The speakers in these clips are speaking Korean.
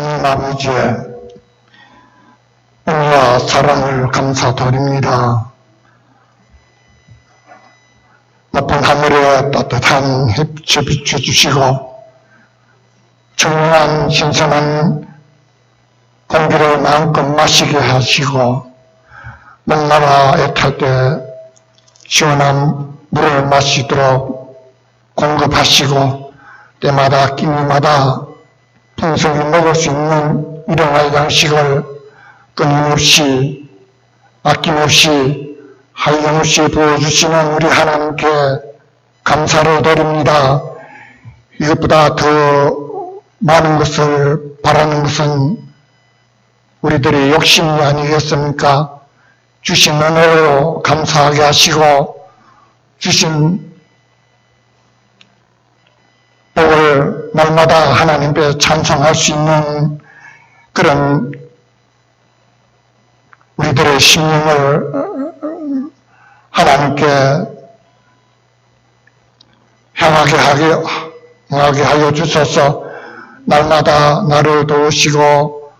하나님 아버지의 은혜와 사랑을 감사드립니다. 높은 하늘에 따뜻한 햇빛 비춰주시고 청량한 신선한 공기를 마음껏 마시게 하시고 목마라 애탈 때 시원한 물을 마시도록 공급하시고 때마다 끼니마다 풍성히 먹을 수 있는 일용할 양식을 끊임없이 아낌없이 한량없이 부어주시는 우리 하나님께 감사를 드립니다. 이것보다 더 많은 것을 바라는 것은 우리들의 욕심이 아니겠습니까? 주신 은혜로 감사하게 하시고 주신 복을 날마다 하나님께 찬송할 수 있는 그런 우리들의 심령을 하나님께 향하게 하게, 향하게 하여 주셔서. 날마다 나를 도우시고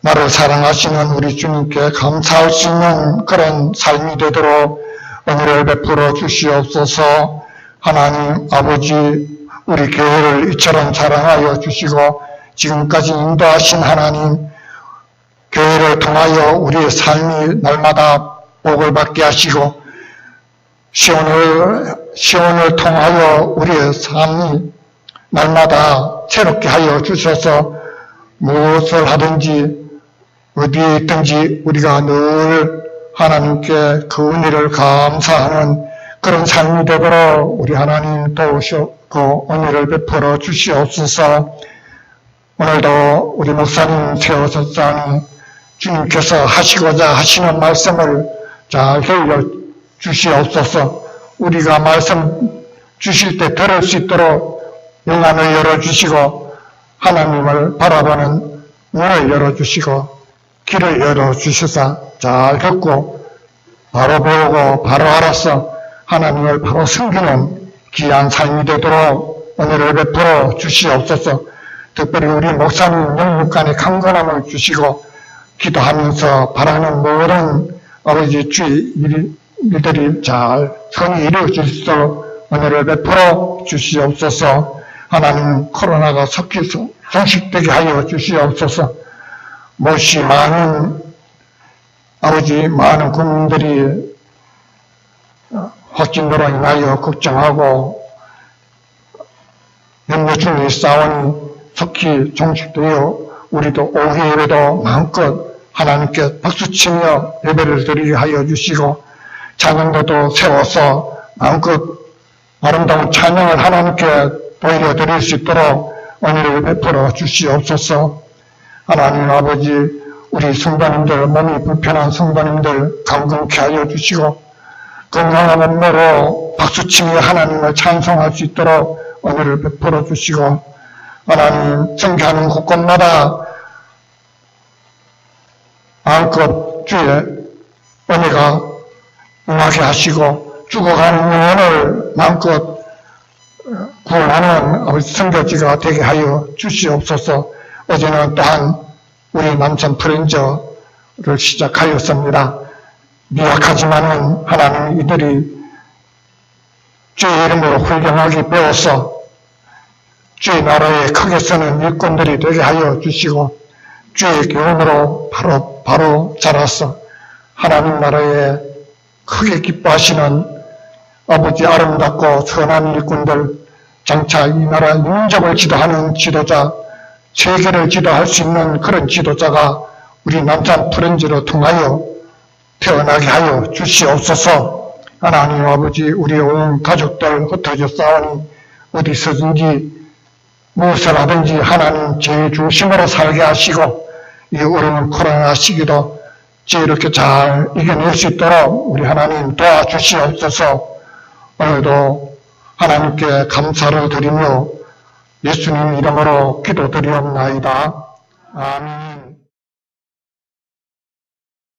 나를 사랑하시는 우리 주님께 감사할 수 있는 그런 삶이 되도록 은혜를 베풀어 주시옵소서. 하나님 아버지 우리 교회를 이처럼 사랑하여 주시고 지금까지 인도하신 하나님 교회를 통하여 우리의 삶이 날마다 복을 받게 하시고 시온을 시온을 통하여 우리의 삶이 날마다 새롭게 하여 주셔서 무엇을 하든지 어디에 있든지 우리가 늘 하나님께 그 은혜를 감사하는 그런 삶이 되도록 우리 하나님 도우시고 은혜를 베풀어 주시옵소서. 오늘도 우리 목사님 세워졌사니 주님께서 하시고자 하시는 말씀을 잘 흘려 주시옵소서. 우리가 말씀 주실 때 들을 수 있도록 영안을 열어주시고 하나님을 바라보는 눈을 열어주시고 길을 열어주셔서 잘 듣고 바로 보고 바로 알아서 하나님을 바로 섬기는 귀한 삶이 되도록 은혜를 베풀어 주시옵소서. 특별히 우리 목사님 영육간의 강건함을 주시고 기도하면서 바라는 모든 아버지 주의 일, 일들이 잘 선이 이루어질 수 있도록 은혜를 베풀어 주시옵소서. 하나님 코로나가 속히 종식되게 하여 주시옵소서. 못이 많은 아버지 많은 국민들이 확진으로 인하여 걱정하고 염려 중에 싸우니 속히 종식되어 우리도 오후 예배도 마음껏 하나님께 박수치며 예배를 드리게 하여 주시고 찬양도도 세워서 마음껏 아름다운 찬양을 하나님께 보여드릴 수 있도록 은혜를 베풀어 주시옵소서. 하나님 아버지 우리 성도님들 몸이 불편한 성도님들 감금케 하여 주시고 건강한 몸매로 박수치며 하나님을 찬송할 수 있도록 은혜를 베풀어 주시고 하나님 성교하는 곳곳마다 마음껏 주의 은혜가 응하게 하시고 죽어가는 영혼을 마음껏 구원하는 아버지 성교지가 되게 하여 주시옵소서 어제는 또한 우리 남천 프렌저를 시작하였습니다. 미약하지만은 하나님 이들이 주의 이름으로 훌륭하게 배워서 주의 나라에 크게 쓰는 일꾼들이 되게 하여 주시고 주의 교훈으로 바로 바로 자라서 하나님 나라에 크게 기뻐하시는 아버지 아름답고 선한 일꾼들 장차 이 나라 민족을 지도하는 지도자 세계를 지도할 수 있는 그런 지도자가 우리 남산 프렌즈로 통하여 태어나게 하여 주시옵소서 하나님 아버지 우리 온 가족들 흩어져 싸우니 어디서든지 무엇을 하든지 하나님 제일 중심으로 살게 하시고 이 어려운 코로나 시기도 이렇게 잘 이겨낼 수 있도록 우리 하나님 도와주시옵소서 오늘도 하나님께 감사를 드리며 예수님 이름으로 기도드리옵나이다. 아멘.